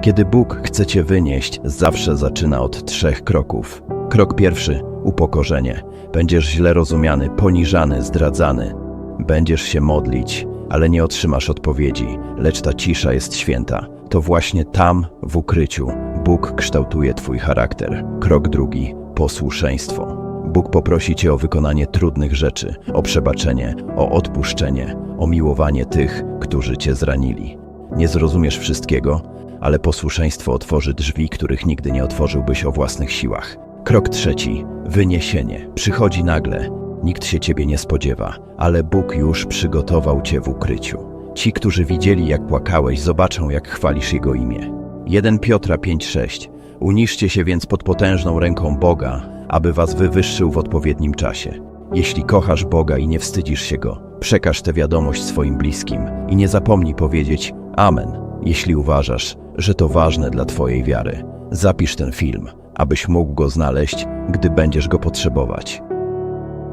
Kiedy Bóg chce cię wynieść, zawsze zaczyna od trzech kroków. Krok pierwszy upokorzenie. Będziesz źle rozumiany, poniżany, zdradzany. Będziesz się modlić, ale nie otrzymasz odpowiedzi, lecz ta cisza jest święta. To właśnie tam, w ukryciu, Bóg kształtuje Twój charakter. Krok drugi posłuszeństwo. Bóg poprosi Cię o wykonanie trudnych rzeczy, o przebaczenie, o odpuszczenie, o miłowanie tych, którzy Cię zranili. Nie zrozumiesz wszystkiego, ale posłuszeństwo otworzy drzwi, których nigdy nie otworzyłbyś o własnych siłach. Krok trzeci wyniesienie. Przychodzi nagle. Nikt się Ciebie nie spodziewa, ale Bóg już przygotował Cię w ukryciu. Ci, którzy widzieli, jak płakałeś, zobaczą, jak chwalisz Jego imię. 1 Piotra 5:6 Uniszcie się więc pod potężną ręką Boga, aby was wywyższył w odpowiednim czasie. Jeśli kochasz Boga i nie wstydzisz się Go, przekaż tę wiadomość swoim bliskim i nie zapomnij powiedzieć Amen, jeśli uważasz, że to ważne dla Twojej wiary. Zapisz ten film, abyś mógł go znaleźć, gdy będziesz go potrzebować.